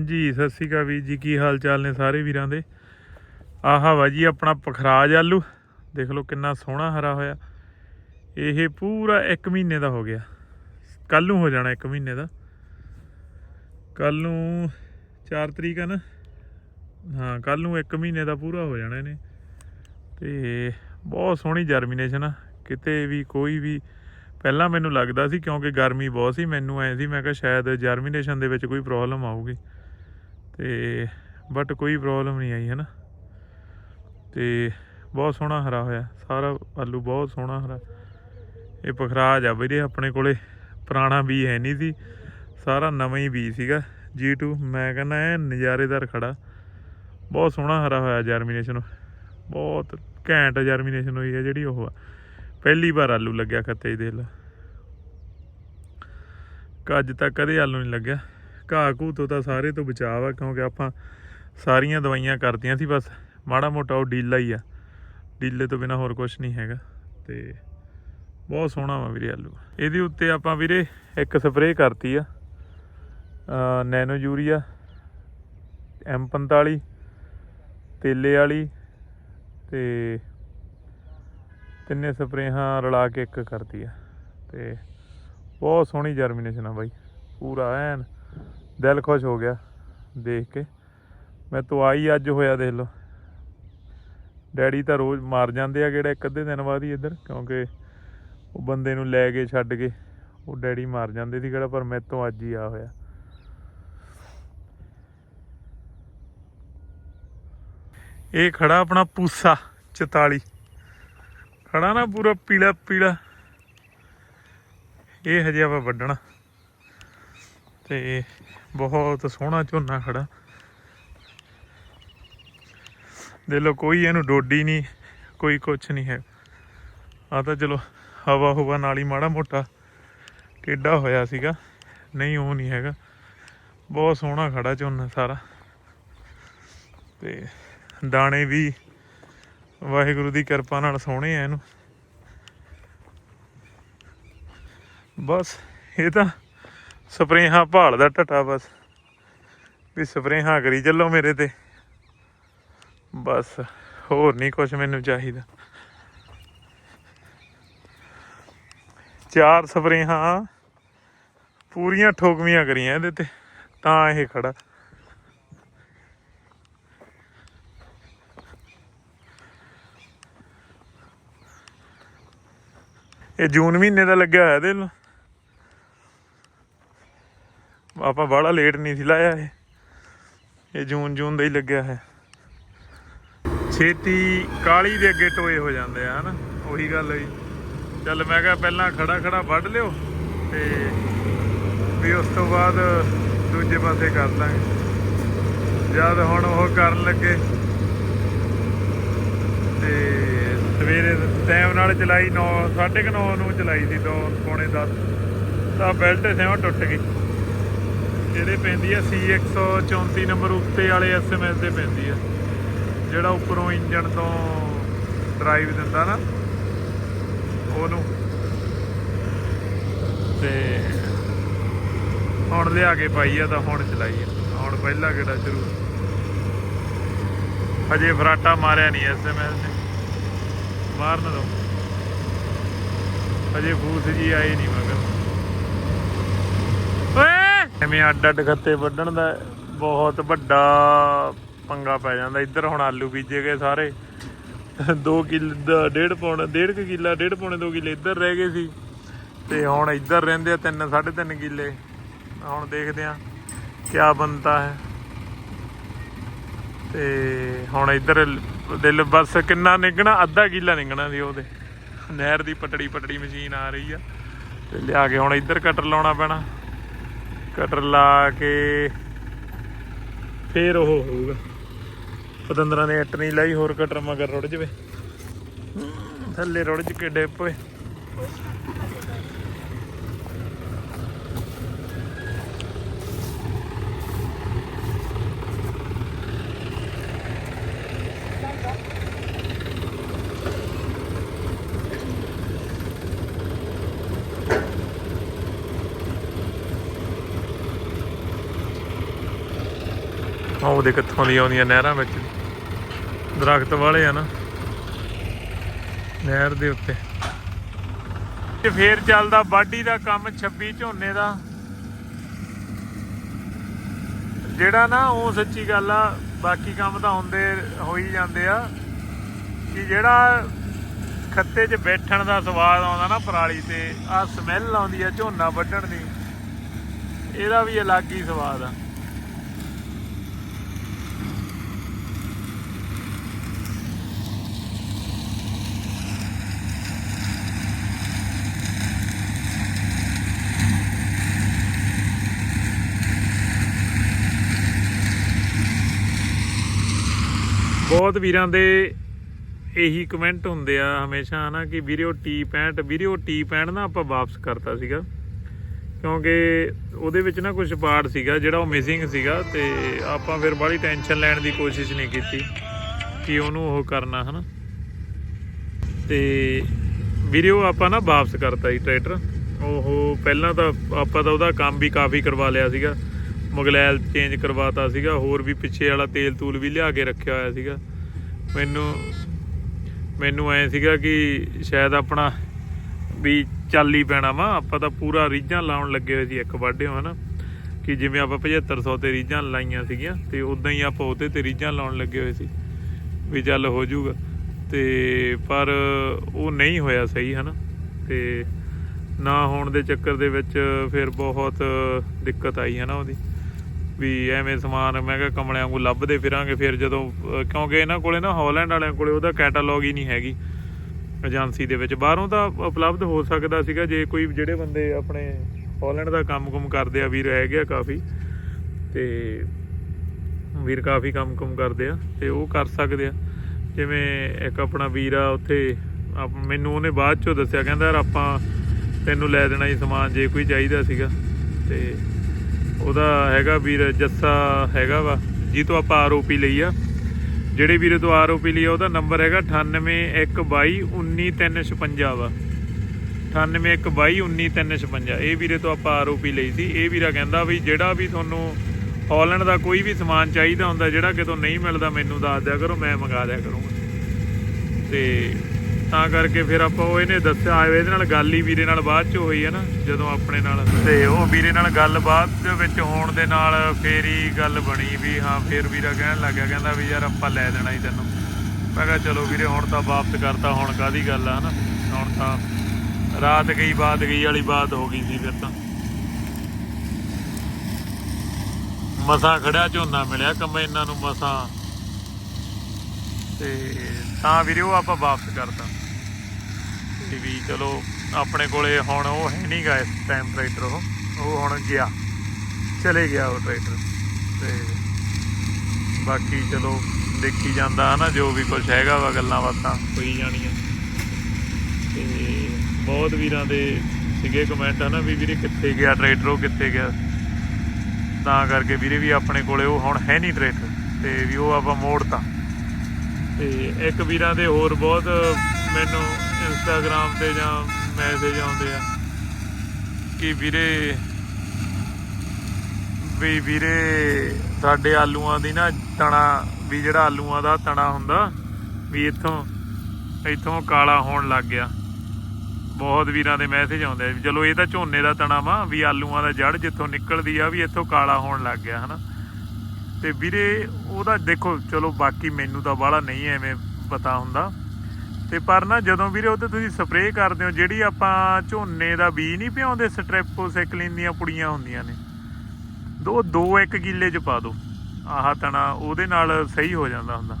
ਜੀ, ਸਤਿ ਸ਼੍ਰੀ ਅਕਾਲ ਵੀਰ ਜੀ, ਕੀ ਹਾਲ ਚਾਲ ਨੇ ਸਾਰੇ ਵੀਰਾਂ ਦੇ? ਆਹਾ ਵਾ ਜੀ, ਆਪਣਾ ਪਖਰਾਜ ਆਲੂ। ਦੇਖ ਲਓ ਕਿੰਨਾ ਸੋਹਣਾ ਹਰਾ ਹੋਇਆ। ਇਹ ਪੂਰਾ 1 ਮਹੀਨੇ ਦਾ ਹੋ ਗਿਆ। ਕੱਲ ਨੂੰ ਹੋ ਜਾਣਾ 1 ਮਹੀਨੇ ਦਾ। ਕੱਲ ਨੂੰ 4 ਤਰੀਕ ਆ ਨਾ। ਹਾਂ ਕੱਲ ਨੂੰ 1 ਮਹੀਨੇ ਦਾ ਪੂਰਾ ਹੋ ਜਾਣਾ ਇਹਨੇ। ਤੇ ਬਹੁਤ ਸੋਹਣੀ ਜਰਮੀਨੇਸ਼ਨ ਆ। ਕਿਤੇ ਵੀ, ਕੋਈ ਵੀ, ਪਹਿਲਾਂ ਮੈਨੂੰ ਲੱਗਦਾ ਸੀ ਕਿਉਂਕਿ ਗਰਮੀ ਬਹੁਤ ਸੀ, ਮੈਨੂੰ ਐ ਸੀ, ਮੈਂ ਕਿਹਾ ਸ਼ਾਇਦ ਜਰਮੀਨੇਸ਼ਨ ਦੇ ਵਿੱਚ ਕੋਈ ਪ੍ਰੋਬਲਮ ਆਊਗੀ। ਤੇ ਬਟ ਕੋਈ ਪ੍ਰੋਬਲਮ ਨਹੀਂ ਆਈ ਹੈ ਨਾ ਤੇ ਬਹੁਤ ਸੋਹਣਾ ਹਰਾ ਹੋਇਆ। ਸਾਰਾ ਆਲੂ ਬਹੁਤ ਸੋਹਣਾ ਹਰਾ। ਇਹ ਪਖਰਾਜ ਆ ਵੀਰੇ ਆਪਣੇ ਕੋਲੇ। ਪੁਰਾਣਾ ਬੀ ਹੈ ਨਹੀਂ ਸੀ। ਸਾਰਾ ਨਵਾਂ ਹੀ ਬੀ ਸੀਗਾ। G2 ਮੈਂ ਕਹਿੰਦਾ ਇਹ ਨਜ਼ਾਰੇਦਾਰ ਖੜਾ। ਬਹੁਤ ਸੋਹਣਾ ਹਰਾ ਹੋਇਆ ਜਰਮੀਨੇਸ਼ਨ ਬਹੁਤ ਘੈਂਟ ਜਰਮੀਨੇਸ਼ਨ ਹੋਈ ਹੈ ਜਿਹੜੀ ਉਹ ਆ। ਪਹਿਲੀ ਵਾਰ ਆਲੂ ਲੱਗਿਆ ਖੱਤੇ 'ਚ ਲਾ। ਅੱਜ ਤੱਕ ਕਦੇ ਆਲੂ ਨਹੀਂ ਲੱਗਿਆ। ਘਾਹ ਘੂ ਤੋਂ ਤਾਂ ਸਾਰੇ ਤੋਂ ਬਚਾਅ ਆ, ਕਿਉਂਕਿ ਆਪਾਂ ਸਾਰੀਆਂ ਦਵਾਈਆਂ ਕਰਤੀਆਂ ਸੀ, ਬਸ ਮਾੜਾ ਮੋਟਾ ਉਹ ਡੀਲਾ ਹੀ ਆ। ਡੀਲੇ ਤੋਂ ਬਿਨਾ ਹੋਰ ਕੁਝ ਨਹੀਂ ਹੈਗਾ, ਤੇ ਬਹੁਤ ਸੋਹਣਾ ਵਾ ਵੀਰੇ ਆਲੂ। ਇਹਦੇ ਉੱਤੇ ਆਪਾਂ ਵੀਰੇ ਇੱਕ ਸਪਰੇਅ ਕਰਤੀ ਆ ਨੈਨੋ ਯੂਰੀਆ M45 ਤੇਲੇ ਵਾਲੀ, ਤੇ ਤਿੰਨੇ ਸਪਰੇਹਾਂ ਰਲਾ ਕੇ ਇੱਕ ਕਰਤੀ ਆ, ਤੇ ਬਹੁਤ ਸੋਹਣੀ ਜਰਮੀਨੇਸ਼ਨ ਆ ਬਾਈ, ਪੂਰਾ ਐਨ ਦਿਲ ਖੁਸ਼ ਹੋ ਗਿਆ ਦੇਖ ਕੇ। ਮੈਂ ਤੋਂ ਆਈ ਅੱਜ ਹੋਇਆ ਦੇਖ ਲਓ। ਡੈਡੀ ਤਾਂ ਰੋਜ਼ ਮਾਰ ਜਾਂਦੇ ਆ ਕਿਹੜਾ ਇੱਕ ਅੱਧੇ ਦਿਨ ਬਾਅਦ ਹੀ ਇੱਧਰ, ਕਿਉਂਕਿ ਉਹ ਬੰਦੇ ਨੂੰ ਲੈ ਕੇ ਛੱਡ ਕੇ ਉਹ ਡੈਡੀ ਮਾਰ ਜਾਂਦੇ ਸੀ ਕਿਹੜਾ, ਪਰ ਮੇਰੇ ਤੋਂ ਅੱਜ ਹੀ ਆ ਹੋਇਆ। ਇਹ ਖੜਾ ਆਪਣਾ ਪੂਸਾ 44 ਖੜਾ ਨਾ ਪੂਰਾ ਪੀਲਾ ਪੀਲਾ। ਇਹ ਹਜੇ ਆਪਾਂ ਵੱਢਣਾ। ਤੇ ਬਹੁਤ ਸੋਹਣਾ ਝੋਨਾ ਖੜਾ। ਦੇ ਲੋ ਕੋਈ ਇਹਨੂੰ ਡੋਡੀ ਨਹੀਂ, ਕੋਈ ਕੁਛ ਨਹੀਂ ਹੈ। ਆ ਤਾਂ ਚਲੋ, ਹਵਾ ਹਵਾ ਨਾਲ ਹੀ ਮਾੜਾ ਮੋਟਾ ਟੇਢਾ ਹੋਇਆ ਸੀਗਾ। ਨਹੀਂ, ਉਹ ਨਹੀਂ ਹੈਗਾ। ਬਹੁਤ ਸੋਹਣਾ ਖੜਾ ਝੋਨਾ ਸਾਰਾ। ਤੇ ਦਾਣੇ ਵੀ ਵਾਹਿਗੁਰੂ ਦੀ ਕਿਰਪਾ ਨਾਲ ਸੋਹਣੇ ਆ ਇਹਨੂੰ। ਬਸ, ਇਹ ਤਾਂ ਸਪਰੇਹਾਂ ਭਾਲਦਾ ਟਟਾ ਬਸ। ਵੀ ਸਪਰੇਹਾਂ ਕਰੀ ਚੱਲੋ ਮੇਰੇ ਤੇ। ਬਸ, ਹੋਰ ਨਹੀਂ ਕੁਝ ਮੈਨੂੰ ਚਾਹੀਦਾ। ਚਾਰ ਸਪਰੇਹਾਂ ਪੂਰੀਆਂ ਠੋਕਵੀਆਂ ਕਰੀਆਂ ਇਹਦੇ ਤੇ, ਤਾਂ ਇਹ ਖੜਾ। ਇਹ ਜੂਨ ਮਹੀਨੇ ਦਾ ਲੱਗਿਆ ਹੋਇਆ ਇਹਦੇ ਲੋ ਆਪਾਂ ਬੜਾ ਲੇਟ ਨਹੀਂ ਸੀ ਲਾਇਆ ਇਹ। ਇਹ ਜੂਨ ਜੂਨ ਦਾ ਹੀ ਲੱਗਿਆ ਹੈ। ਛੇਤੀ ਕਾਲੀ ਦੇ ਅੱਗੇ ਟੋਏ ਹੋ ਜਾਂਦੇ ਆ, ਹਨਾ? ਉਹੀ ਗੱਲ ਹੋਈ ਚੱਲ ਮੈਂ ਕਿਹਾ ਪਹਿਲਾਂ ਖੜਾ ਖੜਾ ਵੱਢ ਲਿਓ ਤੇ ਵੀ ਉਸ ਤੋਂ ਬਾਅਦ ਦੂਜੇ ਪਾਸੇ ਕਰ ਲਾਂਗੇ। ਜਦ ਹੁਣ ਉਹ ਕਰਨ ਲੱਗੇ। ਤੇ ਸਵੇਰੇ ਟਾਈਮ ਨਾਲ ਚਲਾਈ 9 9:30 ਨੂੰ ਚਲਾਈ ਸੀ ਦੋ ਪੌਣੇ 10 ਤਾਂ ਬੈਲਟ ਸੇਵਾ ਟੁੱਟ ਗਈ। ਇਹਦੇ ਪੈਂਦੀ ਆ ਸੀ 134 ਨੰਬਰ ਉੱਤੇ ਵਾਲੇ ਐਸਐਮਐਸ ਦੇ ਪੈਂਦੀ ਆ। ਜਿਹੜਾ ਉੱਪਰੋਂ ਇੰਜਨ ਤੋਂ ਡਰਾਈਵ ਦਿੰਦਾ ਨਾ, ਉਹਨੂੰ। ਤੇ ਹੁਣ ਲਿਆ ਕੇ ਪਾਈ ਆ ਤਾਂ ਹੁਣ ਚਲਾਈ ਆ। ਹੁਣ ਪਹਿਲਾ ਕਿਹੜਾ ਸ਼ੁਰੂ? ਹਜੇ ਫਰਾਟਾ ਮਾਰਿਆ ਨਹੀਂ ਐਸਐਮਐਸ ਨੇ। ਮਾਰਨ ਦੋ। ਹਜੇ ਫੂਸ ਜੀ ਆਈ ਨਹੀਂ ਮਗਰ। ਐਵੇਂ ਅੱਡ ਅੱਡ ਖੱਤੇ ਵੱਢਣ ਦਾ ਬਹੁਤ ਵੱਡਾ ਪੰਗਾ ਪੈ ਜਾਂਦਾ। ਇੱਧਰ ਹੁਣ ਆਲੂ ਬੀਜੇ ਗਏ ਸਾਰੇ। 2 ਕਿੱਲੇ ਡੇਢ ਪੌਣਾ, ਡੇਢ ਕੁ ਕਿੱਲਾ, ਡੇਢ ਪੌਣੇ 2 ਕਿੱਲੇ ਇੱਧਰ ਰਹਿ ਗਏ ਸੀ। ਤੇ ਹੁਣ ਇੱਧਰ ਰਹਿੰਦੇ ਆ 3 3.5 ਕਿੱਲੇ। ਹੁਣ ਦੇਖਦੇ ਆ ਕਿਆ ਬਣਦਾ ਹੈ। ਤੇ ਹੁਣ ਇੱਧਰ ਦਿਲ ਬਸ ਕਿੰਨਾ ਨਿਕਣਾ ਅੱਧਾ ਕਿੱਲਾ ਨਿਕਣਾ ਸੀ ਉਹਦੇ ਨਹਿਰ ਦੀ ਪਟੜੀ ਪਟੜੀ ਮਸ਼ੀਨ ਆ ਰਹੀ ਆ। ਤੇ ਲਿਆ ਕੇ ਹੁਣ ਇੱਧਰ ਕਟਰ ਲਾਉਣਾ ਪੈਣਾ। ਕਟਰ ਲਾ ਕੇ ਫੇਰ ਉਹ ਹੋਊਗਾ। ਪਤੰਦਰਾਂ ਨੇ ਇੱਟ ਨਹੀਂ ਲਾਈ, ਹੋਰ ਕਟਰ ਮਗਰ ਰੁੜ ਜਵੇ। ਥੱਲੇ ਰੁੜ ਜ ਕੇ ਡਿੱਪ ਪਏ ਆਹ ਕਿੱਥੋਂ ਦੀ ਆਉਂਦੀਆਂ ਨਹਿਰਾਂ ਵਿੱਚ? ਦਰਖਤ ਵਾਲੇ ਆ ਨਾ। ਨਹਿਰ ਦੇ ਉੱਤੇ। ਤੇ ਫੇਰ ਚੱਲਦਾ ਵਾਢੀ ਦਾ ਕੰਮ 26 ਝੋਨੇ ਦਾ। ਜਿਹੜਾ ਨਾ ਉਹ ਸੱਚੀ ਗੱਲ ਆ, ਬਾਕੀ ਕੰਮ ਤਾਂ ਹੁੰਦੇ, ਹੋ ਹੀ ਜਾਂਦੇ ਆ। ਕਿ ਜਿਹੜਾ ਖੱਤੇ 'ਚ ਬੈਠਣ ਦਾ ਸਵਾਦ ਆਉਂਦਾ ਨਾ ਪਰਾਲੀ ਤੇ ਆ ਸਮੈਲ ਆਉਂਦੀ ਆ ਝੋਨਾ ਵੱਢਣ ਦੀ। ਇਹਦਾ ਵੀ ਅਲੱਗ ਹੀ ਸਵਾਦ ਆ। ਬਹੁਤ ਵੀਰਾਂ ਦੇ ਇਹੀ ਕਮੈਂਟ ਹੁੰਦੇ ਆ ਹਮੇਸ਼ਾ, ਹਨਾ, ਕਿ ਵੀਰੇ ਉਹ ਟੀ ਪੈਂਟ ਵੀਰੇ ਉਹ ਟੀ ਪੈਂਟ ਨਾ ਆਪਾਂ ਵਾਪਸ ਕਰਤਾ ਸੀਗਾ। ਕਿਉਂਕਿ ਉਹਦੇ ਵਿੱਚ ਨਾ ਕੁਝ ਪਾਰਟ ਸੀਗਾ, ਜਿਹੜਾ ਉਹ ਮਿਸਿੰਗ ਸੀਗਾ ਤੇ ਆਪਾਂ ਫਿਰ ਬੜੀ ਟੈਨਸ਼ਨ ਲੈਣ ਦੀ ਕੋਸ਼ਿਸ਼ ਨਹੀਂ ਕੀਤੀ ਕਿ ਉਹਨੂੰ ਉਹ ਕਰਨਾ, ਹਨਾ। ਤੇ ਵੀਰੇ ਉਹ ਆਪਾਂ ਨਾ ਵਾਪਸ ਕਰਤਾ ਸੀ ਟਰੈਕਟਰ। ਉਹ ਪਹਿਲਾਂ ਤਾਂ ਆਪਾਂ ਤਾਂ ਉਹਦਾ ਕੰਮ ਵੀ ਕਾਫੀ ਕਰਵਾ ਲਿਆ ਸੀਗਾ। ਮੁਗਲੈਲ ਚੇਂਜ ਕਰਵਾਤਾ ਸੀਗਾ, ਹੋਰ ਵੀ ਪਿੱਛੇ ਵਾਲਾ ਤੇਲ ਤੂਲ ਵੀ ਲਿਆ ਕੇ ਰੱਖਿਆ ਹੋਇਆ ਸੀਗਾ। ਮੈਨੂੰ ਮੈਨੂੰ ਐ ਸੀਗਾ ਕਿ ਸ਼ਾਇਦ ਆਪਣਾ ਵੀ ਚੱਲ ਹੀ ਪੈਣਾ ਵਾ, ਆਪਾਂ ਤਾਂ ਪੂਰਾ ਰੀਝਾਂ ਲਾਉਣ ਲੱਗੇ ਹੋਏ ਸੀ ਇੱਕ ਵਾਢਿਓ, ਹਨਾ? ਕਿ ਜਿਵੇਂ ਆਪਾਂ 7500 ਤੇ ਰੀਝਾਂ ਲਾਈਆਂ ਸੀਗੀਆਂ, ਤੇ ਉਦਾਂ ਹੀ ਆਪਾਂ ਉਹਦੇ ਤੇ ਰੀਝਾਂ ਲਾਉਣ ਲੱਗੇ ਹੋਏ ਸੀ, ਵੀ ਚੱਲ ਹੋ ਜਾਊਗਾ। ਤੇ ਪਰ ਉਹ ਨਹੀਂ ਹੋਇਆ ਸਹੀ, ਹਨਾ? ਤੇ ਨਾ ਹੋਣ ਦੇ ਚੱਕਰ ਦੇ ਵਿੱਚ ਫਿਰ ਬਹੁਤ ਦਿੱਕਤ ਆਈ ਹੈ ਨਾ ਉਹਦੀ? ਵੀ ਐਵੇਂ ਸਮਾਨ ਮੈਂ ਕਿਹਾ ਕਮਲਿਆਂ ਵਾਂਗੂ ਲੱਭਦੇ ਫਿਰਾਂਗੇ ਫਿਰ ਜਦੋਂ ਕਿਉਂਕਿ ਇਹਨਾਂ ਕੋਲੇ ਨਾ ਹਾਲੈਂਡ ਵਾਲਿਆਂ ਕੋਲੇ ਉਹਦਾ ਕੈਟਾਲੌਗ ਹੀ ਨਹੀਂ ਹੈਗੀ। ਏਜੰਸੀ ਦੇ ਵਿੱਚ ਬਾਹਰੋਂ ਤਾਂ ਉਪਲਬਧ ਹੋ ਸਕਦਾ ਸੀਗਾ ਜੇ ਕੋਈ ਜਿਹੜੇ ਬੰਦੇ ਆਪਣੇ ਹਾਲੈਂਡ ਦਾ ਕੰਮ-ਕੁਮ ਕਰਦੇ ਆ ਵੀਰ ਹੈਗੇ ਆ ਕਾਫੀ, ਤੇ ਵੀਰ ਕਾਫੀ ਕੰਮ-ਕੁਮ ਕਰਦੇ ਆ, ਤੇ ਉਹ ਕਰ ਸਕਦੇ ਆ। ਜਿਵੇਂ ਇੱਕ ਆਪਣਾ ਵੀਰ ਆ, ਉੱਥੇ ਆਪ- ਮੈਨੂੰ ਉਹਨੇ ਬਾਅਦ ਚੋਂ ਦੱਸਿਆ, ਕਹਿੰਦਾ ਯਾਰ ਆਪਾਂ ਤੈਨੂੰ ਲੈ ਦੇਣਾ ਹੀ ਸਮਾਨ ਜੇ ਕੋਈ ਚਾਹੀਦਾ ਸੀਗਾ, ਤੇ ਉਹਦਾ ਹੈਗਾ ਵੀਰ ਜੱਸਾ ਹੈਗਾ ਵਾ ਜੀ ਤੋਂ ਆਪਾਂ ਆਰਓਪੀ ਲਈ ਆ। ਜਿਹੜੇ ਵੀਰੇ ਤੋਂ ਆਰਓਪੀ ਲਈ ਆ, ਉਹਦਾ ਨੰਬਰ ਹੈਗਾ 9812219356 ਵਾ। 9812219356 ਇਹ ਵੀਰੇ ਤੋਂ ਆਪਾਂ ਆਰਓਪੀ ਲਈ ਸੀ। ਇਹ ਵੀਰਾ ਕਹਿੰਦਾ ਵੀ ਜਿਹੜਾ ਵੀ ਤੁਹਾਨੂੰ ਹਾਲੈਂਡ ਦਾ ਕੋਈ ਵੀ ਸਮਾਨ ਚਾਹੀਦਾ ਹੁੰਦਾ, ਜਿਹੜਾ ਕਿਤੋਂ ਨਹੀਂ ਮਿਲਦਾ, ਮੈਨੂੰ ਦੱਸ ਦਿਆ ਕਰੋ, ਮੈਂ ਮੰਗਾ ਦਿਆ ਕਰੂੰਗਾ। ਤੇ ਤਾਂ ਕਰਕੇ ਫਿਰ ਆਪਾਂ ਉਹ ਇਹਨੇ ਦੱਸਿਆ ਇਹਦੇ ਨਾਲ ਗੱਲ ਹੀ ਵੀਰੇ ਨਾਲ ਬਾਅਦ ਚ ਹੋਈ ਹੈ ਨਾ, ਜਦੋਂ ਆਪਣੇ ਨਾਲ। ਤੇ ਉਹ ਵੀਰੇ ਨਾਲ ਗੱਲ ਬਾਅਦ ਦੇ ਵਿੱਚ ਹੋਣ ਦੇ ਨਾਲ ਫੇਰ ਹੀ ਗੱਲ ਬਣੀ ਵੀ ਹਾਂ, ਫੇਰ ਵੀਰਾ ਕਹਿਣ ਲੱਗਿਆ, ਕਹਿੰਦਾ ਵੀ ਯਾਰ ਆਪਾਂ ਲੈ ਦੇਣਾ ਹੀ ਤੈਨੂੰ। ਮੈਂ ਕਿਹਾ ਚਲੋ ਵੀਰੇ, ਹੁਣ ਤਾਂ ਵਾਪਸ ਕਰਤਾ, ਹੁਣ ਕਾਦੀ ਗੱਲ ਆ, ਹਨਾ? ਹੁਣ ਤਾਂ ਰਾਤ ਗਈ ਬਾਤ ਗਈ ਵਾਲੀ ਬਾਤ ਹੋ ਗਈ ਸੀ ਫਿਰ ਤਾਂ। ਮਸਾਂ ਖੜਿਆ ਝੋਨਾ ਮਿਲਿਆ, ਕੰਮ ਇਹਨਾਂ ਨੂੰ ਮਸਾਂ। ਤੇ ਤਾਂ ਵੀਰੇ, ਉਹ ਆਪਾਂ ਵਾਪਸ ਕਰਤਾ। ਤੇ ਵੀ ਚਲੋ, ਆਪਣੇ ਕੋਲੇ ਹੁਣ ਉਹ ਹੈ ਨਹੀਂਗਾ ਇਸ ਟਾਈਮ ਟਰੈਕਟਰ ਉਹ। ਉਹ ਹੁਣ ਗਿਆ। ਚਲੇ ਗਿਆ ਉਹ ਟਰੈਕਟਰ ਤੇ ਬਾਕੀ ਚਲੋ, ਦੇਖੀ ਜਾਂਦਾ ਹਨਾ, ਜੋ ਵੀ ਕੁਝ ਹੈਗਾ ਵਾ ਗੱਲਾਂ ਬਾਤਾਂ ਹੋਈ ਜਾਣੀਆਂ। ਤੇ ਬਹੁਤ ਵੀਰਾਂ ਦੇ ਸੀਗੇ ਕਮੈਂਟ ਹਨਾ ਵੀ ਵੀਰੇ ਕਿੱਥੇ ਗਿਆ ਟਰੈਕਟਰ ਉਹ ਕਿੱਥੇ ਗਿਆ। ਤਾਂ ਕਰਕੇ ਵੀਰੇ ਵੀ ਆਪਣੇ ਕੋਲੇ ਉਹ ਹੁਣ ਹੈ ਨਹੀਂ ਟਰੈਕਟਰ ਤੇ ਵੀ ਉਹ ਆਪਾਂ ਮੋੜਤਾ। ਤੇ ਇੱਕ ਵੀਰਾਂ ਦੇ ਹੋਰ ਬਹੁਤ ਮੈਨੂੰ ਇੰਸਟਾਗ੍ਰam ਤੇ ਜਾਂ ਮੈਸੇਜ ਆਉਂਦੇ ਆ ਕਿ ਵੀਰੇ, ਵੀ ਵੀਰੇ ਸਾਡੇ ਆਲੂਆਂ ਦੀ ਨਾ ਤਣਾ, ਵੀ ਜਿਹੜਾ ਆਲੂਆਂ ਦਾ ਤਣਾ ਹੁੰਦਾ, ਵੀ ਇੱਥੋਂ ਇੱਥੋਂ ਕਾਲਾ ਹੋਣ ਲੱਗ ਗਿਆ। ਬਹੁਤ ਵੀਰਾਂ ਦੇ ਮੈਸੇਜ ਆਉਂਦੇ ਚਲੋ ਇਹ ਤਾਂ ਝੋਨੇ ਦਾ ਤਣਾ ਵਾ, ਵੀ ਆਲੂਆਂ ਦਾ ਜੜ ਜਿੱਥੋਂ ਨਿਕਲਦੀ ਆ, ਵੀ ਇੱਥੋਂ ਕਾਲਾ ਹੋਣ ਲੱਗ ਗਿਆ, ਹਨਾ? ਤੇ ਵੀਰੇ, ਉਹਦਾ ਦੇਖੋ, ਚਲੋ ਬਾਕੀ ਮੈਨੂੰ ਤਾਂ ਬਾਹਲਾ ਨਹੀਂ ਐਵੇਂ ਪਤਾ ਹੁੰਦਾ। ਤੇ ਪਰ ਨਾ ਜਦੋਂ ਵੀਰੇ, ਉਹ ਉਹਤੇ ਤੁਸੀਂ ਸਪਰੇਅ ਕਰਦੇ ਹੋ, ਜਿਹੜੀ ਆਪਾਂ ਝੋਨੇ ਦਾ ਬੀਜ ਨਹੀਂ ਪਿਆਉਂਦੇ ਸਟ੍ਰੈਪੋਸਾਈਕਲਿਨ ਦੀਆਂ ਪੁੜੀਆਂ ਹੁੰਦੀਆਂ ਨੇ। ਦੋ ਦੋ ਇੱਕ ਕਿੱਲੇ ਚ ਪਾ ਦਿਓ ਆਹ ਤਣਾ ਉਹਦੇ ਨਾਲ ਸਹੀ ਹੋ ਜਾਂਦਾ ਹੁੰਦਾ।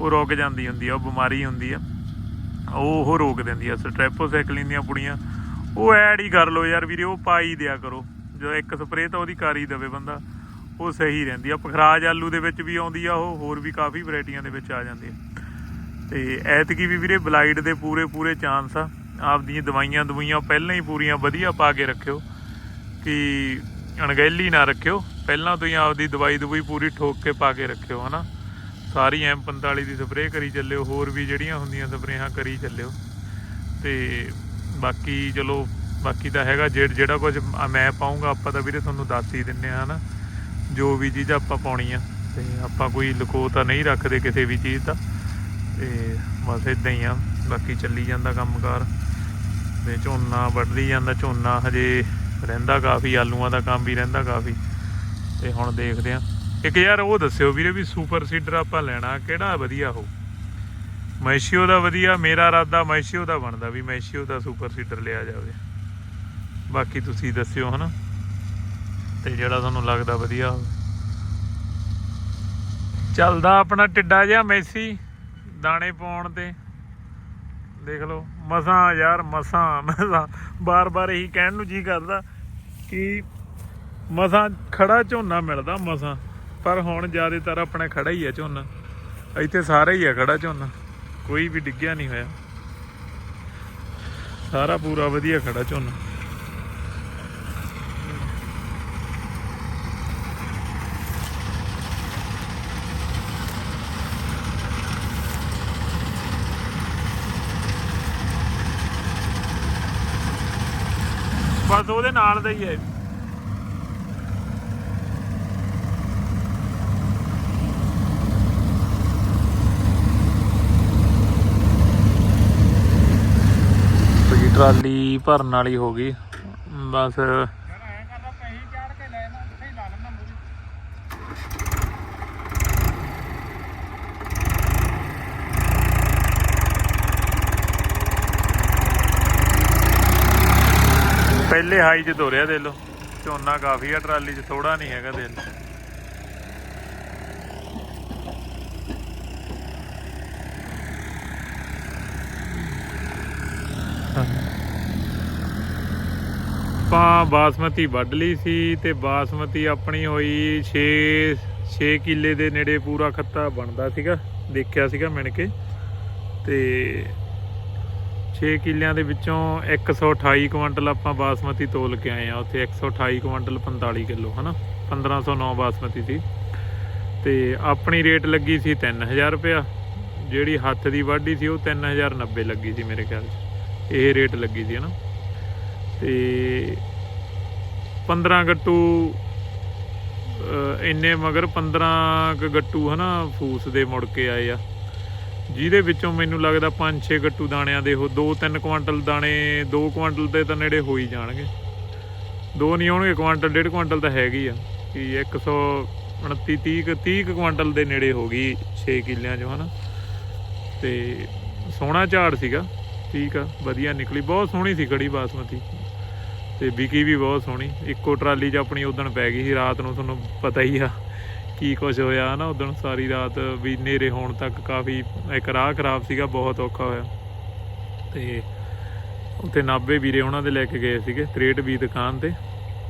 ਉਹ ਰੁਕ ਜਾਂਦੀ ਹੁੰਦੀ ਆ, ਉਹ ਬਿਮਾਰੀ ਹੁੰਦੀ ਆ। ਉਹ ਉਹ ਰੋਕ ਦਿੰਦੀ ਆ ਸਟ੍ਰੈਪੋਸਾਈਕਲਿਨ ਦੀਆਂ ਪੁੜੀਆਂ। ਉਹ ਐਡ ਹੀ ਕਰ ਲਓ ਯਾਰ ਵੀਰੇ, ਉਹ ਪਾਈ ਦਿਆ ਕਰੋ। ਜਦੋਂ ਇੱਕ ਸਪਰੇਅ ਤਾਂ ਉਹਦੀ ਕਰ ਹੀ ਦੇਵੇ ਬੰਦਾ। ਉਹ ਸਹੀ ਰਹਿੰਦੀ ਆ। ਪਖਰਾਜ ਆਲੂ ਦੇ ਵਿੱਚ ਵੀ ਆਉਂਦੀ ਆ ਉਹ, ਹੋਰ ਵੀ ਕਾਫੀ ਵੈਰਾਈਟੀਆਂ ਦੇ ਵਿੱਚ ਆ ਜਾਂਦੀ ਆ। ਤੇ ਐਤਕੀ ਵੀ ਵੀਰੇ ਬਲਾਈਡ ਦੇ ਪੂਰੇ ਪੂਰੇ ਚਾਂਸ ਆ। ਆਪਦੀਆਂ ਦਵਾਈਆਂ ਦਵਾਈਆਂ ਪਹਿਲਾਂ ਹੀ ਪੂਰੀਆਂ ਵਧੀਆ ਪਾ ਕੇ ਰੱਖਿਓ ਕਿ ਅਣਗਹਿਲੀ ਨਾ ਰੱਖਿਓ। ਪਹਿਲਾਂ ਤੋਂ ਹੀ ਆਪਦੀ ਦਵਾਈ ਦਵਾਈ ਪੂਰੀ ਠੋਕ ਕੇ ਪਾ ਕੇ ਰੱਖਿਓ, ਹਨਾ। ਸਾਰੀ ਐਮ 45 ਦੀ ਸਪਰੇਅ ਕਰੀ ਚੱਲਿਓ, ਹੋਰ ਵੀ ਜਿਹੜੀਆਂ ਹੁੰਦੀਆਂ ਸਪਰੇਹਾਂ ਕਰੀ ਚੱਲਿਓ। ਤੇ ਬਾਕੀ ਚਲੋ, ਬਾਕੀ ਤਾਂ ਹੈਗਾ ਜਿਹੜਾ ਜਿਹੜਾ ਕੁਝ ਮੈਂ ਪਾਉਂਗਾ ਆਪਾਂ ਤਾਂ ਵੀਰੇ ਤੁਹਾਨੂੰ ਦੱਸ ਹੀ ਦਿੰਨੇ ਆ, ਹਨਾ। ਜੋ ਵੀ ਚੀਜ਼ ਆਪਾਂ ਪਾਉਣੀ ਆ, ਤੇ ਆਪਾਂ ਕੋਈ ਲੁਕੋ ਤਾਂ ਨਹੀਂ ਰੱਖਦੇ ਕਿਸੇ ਵੀ ਚੀਜ਼ ਦਾ, ਤੇ ਬਸ ਇਦਾਂ ਹੀ ਆ, ਬਾਕੀ ਚੱਲੀ ਜਾਂਦਾ ਕੰਮਕਾਰ। ਤੇ ਝੋਨਾ ਵੱਢਦੀ ਜਾਂਦਾ, ਝੋਨਾ ਹਜੇ ਰਹਿੰਦਾ ਕਾਫੀ, ਆਲੂਆਂ ਦਾ ਕੰਮ ਵੀ ਰਹਿੰਦਾ ਕਾਫੀ, ਤੇ ਹੁਣ ਦੇਖਦੇ ਆ। ਇੱਕ ਯਾਰ ਉਹ ਦੱਸਿਓ ਵੀਰੇ ਵੀ ਸੁਪਰ ਸੀਡਰ ਆਪਾਂ ਲੈਣਾ, ਕਿਹੜਾ ਵਧੀਆ ਹੋ ਮੈਸ਼ੀਓ ਦਾ ਵਧੀਆ, ਮੇਰਾ ਇਰਾਦਾ ਮੈਸ਼ੀਓ ਦਾ ਬਣਦਾ, ਵੀ ਮੈਸ਼ੀਓ ਦਾ ਸੁਪਰ ਸੀਡਰ ਲਿਆ ਜਾਵੇ। ਬਾਕੀ ਤੁਸੀਂ ਦੱਸਿਓ, ਹਨਾ? ਤੇ ਜਿਹੜਾ ਤੁਹਾਨੂੰ ਲੱਗਦਾ ਵਧੀਆ ਹੋਵੇ। ਚੱਲਦਾ ਆਪਣਾ ਟਿੱਡਾ ਜਿਹਾ ਮੈਸੀ, ਦਾਣੇ ਪਾਉਣ ਤੇ। ਦੇਖ ਲਓ, ਮਸਾਂ ਯਾਰ, ਮਸਾਂ ਮਸਾਂ। ਬਾਰ-ਬਾਰ ਇਹੀ ਕਹਿਣ ਨੂੰ ਜੀ ਕਰਦਾ ਕਿ ਮਸਾਂ ਖੜਾ ਝੋਨਾ ਮਿਲਦਾ, ਮਸਾਂ। ਪਰ ਹੁਣ ਜ਼ਿਆਦਾਤਰ ਆਪਣਾ ਖੜਾ ਹੀ ਹੈ ਝੋਨਾ। ਇੱਥੇ ਸਾਰਾ ਹੀ ਆ ਖੜਾ ਝੋਨਾ। ਕੋਈ ਵੀ ਡਿੱਗਿਆ ਨਹੀਂ ਹੋਇਆ। ਸਾਰਾ ਪੂਰਾ ਵਧੀਆ ਖੜਾ ਝੋਨਾ। ਬਸ ਉਹਦੇ ਨਾਲ ਦਾ ਹੀ ਹੈ। ਟਰਾਲੀ ਭਰਨ ਵਾਲੀ ਹੋ ਗਈ। ਬਸ ਯਾਰ ਐਂ ਕਰਦਾ ਪੈਸੇ ਚਾੜ ਕੇ ਲੈ ਨਾ ਉੱਥੇ ਹੀ ਲਾ ਲੈਂਦਾ ਮੂਰੀ ਪਹਿਲੇ ਹਾਈ 'ਚ ਤੋਰਿਆ ਦੇ ਲੋ ਝੋਨਾ ਕਾਫੀ ਆ, ਟਰਾਲੀ 'ਚ ਥੋੜਾ ਨਹੀਂ ਹੈਗਾ ਦੇ ਲੋ ਆਪਾਂ ਬਾਸਮਤੀ ਵੱਢ ਲਈ ਸੀ ਤੇ ਬਾਸਮਤੀ ਆਪਣੀ ਹੋਈ 6 6 ਕਿੱਲੇ ਦੇ ਨੇੜੇ ਪੂਰਾ ਖੱਤਾ ਬਣਦਾ ਸੀਗਾ, ਦੇਖਿਆ ਸੀਗਾ ਮਿਣ ਕੇ। ਤੇ 6 ਕਿੱਲਿਆਂ ਦੇ ਵਿੱਚੋਂ 128 ਕੁਇੰਟਲ ਆਪਾਂ ਬਾਸਮਤੀ ਤੋਲ ਕੇ ਆਏ ਆ। ਉੱਥੇ 128 ਕੁਇੰਟਲ 45 ਕਿਲੋ, ਹਨਾ? 1509 ਬਾਸਮਤੀ ਸੀ। ਤੇ ਆਪਣੀ ਰੇਟ ਲੱਗੀ ਸੀ 3000 ਰੁਪਇਆ। ਜਿਹੜੀ ਹੱਥ ਦੀ ਵਾਢੀ ਸੀ, ਉਹ 3090 ਲੱਗੀ ਸੀ ਮੇਰੇ ਖਿਆਲ 'ਚ। ਇਹ ਰੇਟ ਲੱਗੀ ਸੀ, ਹਨਾ? ਤੇ 15 ਗੱਟੂ ਇੰਨੇ ਮਗਰ 15 ਕ ਗੱਟੂ, ਹਨਾ, ਫੂਸ ਦੇ ਮੁੜ ਕੇ ਆਏ ਆ। ਜਿਹਦੇ ਵਿੱਚੋਂ ਮੈਨੂੰ ਲੱਗਦਾ 5-6 ਗੱਟੂ ਦਾਣਿਆਂ ਦੇ ਉਹ 2-3 ਕੁਆਂਟਲ ਦਾਣੇ 2 ਕੁਆਂਟਲ ਦੇ ਤਾਂ ਨੇੜੇ ਹੋ ਹੀ ਜਾਣਗੇ। ਦੋ ਨਹੀਂ ਆਉਣਗੇ ਕੁਆਂਟਲ, ਡੇਢ ਕੁਆਂਟਲ ਤਾਂ ਹੈਗੀ ਆ। ਕਿ 129 30 ਕੁ- 30 ਕੁ ਕੁਆਂਟਲ ਦੇ ਨੇੜੇ ਹੋ ਗਈ 6 ਕਿੱਲਿਆਂ ਚੋਂ, ਹਨਾ। ਤੇ ਸੋਹਣਾ ਝਾੜ ਸੀਗਾ, ਠੀਕ ਆ, ਵਧੀਆ ਨਿਕਲੀ। ਬਹੁਤ ਸੋਹਣੀ ਸੀ ਖੜੀ ਬਾਸਮਤੀ। ਤੇ ਵਿਕੀ ਵੀ ਬਹੁਤ ਸੋਹਣੀ। ਇੱਕੋ ਟਰਾਲੀ 'ਚ ਆਪਣੀ ਉਦਣ ਪੈ ਗਈ ਸੀ, ਰਾਤ ਨੂੰ ਤੁਹਾਨੂੰ ਪਤਾ ਹੀ ਆ। ਕੀ ਕੁਝ ਹੋਇਆ ਨਾ ਉਦੋਂ ਸਾਰੀ ਰਾਤ ਵੀ ਹਨੇਰੇ ਹੋਣ ਤੱਕ ਕਾਫੀ ਇੱਕ ਰਾਹ ਖਰਾਬ ਸੀਗਾ, ਬਹੁਤ ਔਖਾ ਹੋਇਆ। ਤੇ ਉੱਥੇ ਨਾਬੇ ਵੀਰੇ ਉਹਨਾਂ ਦੇ ਲੈ ਕੇ ਗਏ ਸੀਗੇ ਤਰੇਟ ਵੀ ਦੁਕਾਨ ਤੇ।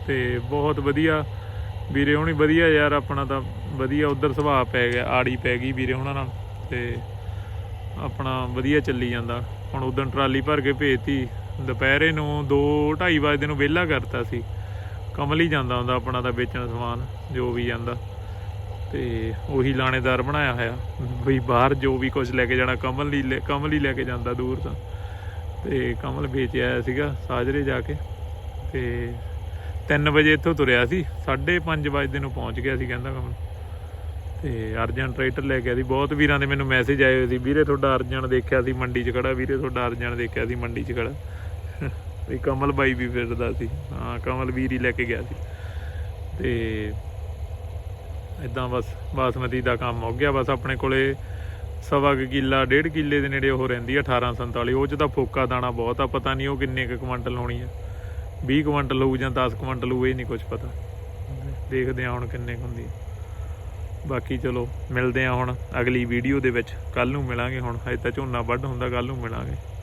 ਤੇ ਬਹੁਤ ਵਧੀਆ, ਵੀਰੇ ਹੋਣੀ ਵਧੀਆ ਯਾਰ, ਆਪਣਾ ਤਾਂ ਵਧੀਆ ਉਧਰ ਸੁਭਾਅ ਪੈ ਗਿਆ, ਆੜੀ ਪੈ ਗਈ ਵੀਰੇ ਉਹਨਾਂ ਨਾਲ। ਤੇ ਆਪਣਾ ਵਧੀਆ ਚੱਲੀ ਜਾਂਦਾ। ਹੁਣ ਉਦੋਂ ਟਰਾਲੀ ਭਰ ਕੇ ਭੇਜਤੀ, ਦੁਪਹਿਰੇ ਨੂੰ 2:30 ਵਜੇ ਨੂੰ ਵਿਹਲਾ ਕਰਤਾ ਸੀ। ਕਮਲ ਹੀ ਜਾਂਦਾ ਹੁੰਦਾ ਆਪਣਾ ਤਾਂ ਵੇਚਣ ਸਮਾਨ, ਜੋ ਵੀ ਜਾਂਦਾ। ਤੇ ਉਹੀ ਲਾਣੇਦਾਰ ਬਣਾਇਆ ਹੋਇਆ। ਵੀ ਬਾਹਰ ਜੋ ਵੀ ਕੁਝ ਲੈ ਕੇ ਜਾਣਾ, ਕਮਲ ਹੀ ਲੈ- ਕਮਲ ਹੀ ਲੈ ਕੇ ਜਾਂਦਾ ਦੂਰ ਤਾਂ। ਤੇ ਕਮਲ ਵੇਚ ਆਇਆ ਸੀਗਾ ਸਾਜਰੇ ਜਾ ਕੇ। ਤੇ 3 ਵਜੇ ਇੱਥੋਂ ਤੁਰਿਆ ਸੀ 5:30 ਵਜੇ ਨੂੰ ਪਹੁੰਚ ਗਿਆ ਸੀ ਕਹਿੰਦਾ ਕਮਲ। ਤੇ ਅਰਜਨ ਟਰੈਕਟਰ ਲੈ ਕੇ ਆਇਆ ਬਹੁਤ ਵੀਰਾਂ ਦੇ ਮੈਨੂੰ ਮੈਸੇਜ ਆਏ ਹੋਏ ਸੀ, ਵੀਰੇ, ਤੁਹਾਡਾ ਅਰਜਨ ਦੇਖਿਆ ਸੀ ਮੰਡੀ 'ਚ ਖੜਾ, ਵੀਰੇ, ਤੁਹਾਡਾ ਅਰਜਨ ਦੇਖਿਆ ਸੀ ਮੰਡੀ 'ਚ ਖੜਾ। ਵੀ ਕਮਲ ਬਾਈ ਵੀ ਫਿਰਦਾ ਸੀ। ਹਾਂ, ਕਮਲ ਵੀਰ ਹੀ ਲੈ ਕੇ ਗਿਆ ਸੀ। ਤੇ ਇਦਾਂ ਬਸ ਬਾਸਮਤੀ ਦਾ ਕੰਮ ਹੋ ਗਿਆ। ਬਸ ਆਪਣੇ ਕੋਲੇ ਸਵਾ ਕੁ ਕਿੱਲਾ, ਡੇਢ ਕਿੱਲੇ ਦੇ ਨੇੜੇ ਉਹ ਰਹਿੰਦੀ ਆ 1847 ਉਹ ਚ ਤਾਂ ਫੋਕਾ ਦਾਣਾ ਬਹੁਤ ਆ, ਪਤਾ ਨਹੀਂ ਉਹ ਕਿੰਨੇ ਕੁ ਕੁਇੰਟਲ ਹੋਣੀ ਆ। 20 ਕੁਇੰਟਲ ਹੋਊ ਜਾਂ 10 ਕੁਇੰਟਲ ਹੋਊ, ਇਹ ਨਹੀਂ ਕੁਝ ਪਤਾ। ਦੇਖਦੇ ਆ ਹੁਣ ਕਿੰਨੇ ਕੁ ਹੁੰਦੀ ਬਾਕੀ ਚਲੋ, ਮਿਲਦੇ ਆ ਹੁਣ ਅਗਲੀ ਵੀਡੀਓ ਦੇ ਵਿੱਚ। ਕੱਲ ਨੂੰ ਮਿਲਾਂਗੇ ਹੁਣ। ਹਜੇ ਤਾਂ ਝੋਨਾ ਵੱਢ ਹੁੰਦਾ ਕੱਲ ਨੂੰ ਮਿਲਾਂਗੇ।